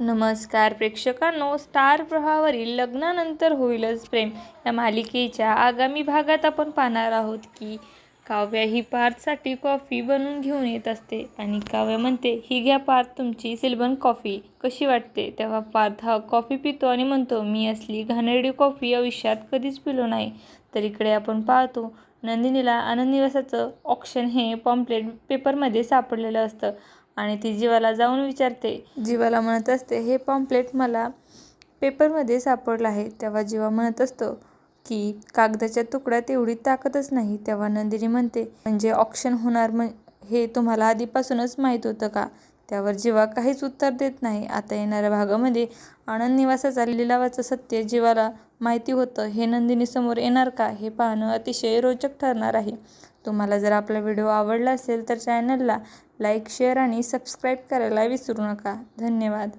नमस्कार प्रेक्षकांनो स्टार प्रवाहावरील लग्नानंतर होईलच प्रेम. या मालिकेच्या आगामी भागात आपण पाहणार आहोत की काव्या ही पार्थसाठी कॉफी बनवून घेऊन येत असते आणि काव्या म्हणते ही घ्या पार्थ तुमची सिल्बन कॉफी. कशी वाटते? तेव्हा पार्थ हा कॉफी पितो. आणि म्हणतो मी असली घाणेरडी कॉफी आयुष्यात कधीच पिलो नाही. तर इकडे आपण पाहतो नंदिनीला आनंदनिवासाचं ऑक्शन ऑप्शन हे पॉम्पलेट पेपरमध्ये सापडलेलं असतं. आणि ती जीवाला जाऊन विचारते. जीवाला म्हणत असते हे पॉम्पलेट मला पेपरमध्ये सापडलं आहे. तेव्हा जीवा म्हणत असतो की कागदाच्या तुकड्यात एवढी ताकदच नाही. तेव्हा नंदिनी म्हणते म्हणजे ऑप्शन होणार म्हण हे तुम्हाला आधीपासूनच माहीत होतं का? त्यावर जीवा काहीच उत्तर देत नाही. आता येणाऱ्या भागामध्ये आनंद निवासाचा लिलावाचं सत्य जीवाला माहिती होतं. हे नंदिनीसमोर येणार का? हे पाहणं अतिशय रोचक ठरणार आहे. तुम्हाला जर आपला व्हिडिओ आवडला असेल तर चॅनलला लाईक शेअर आणि सबस्क्राईब करायला विसरू नका. धन्यवाद.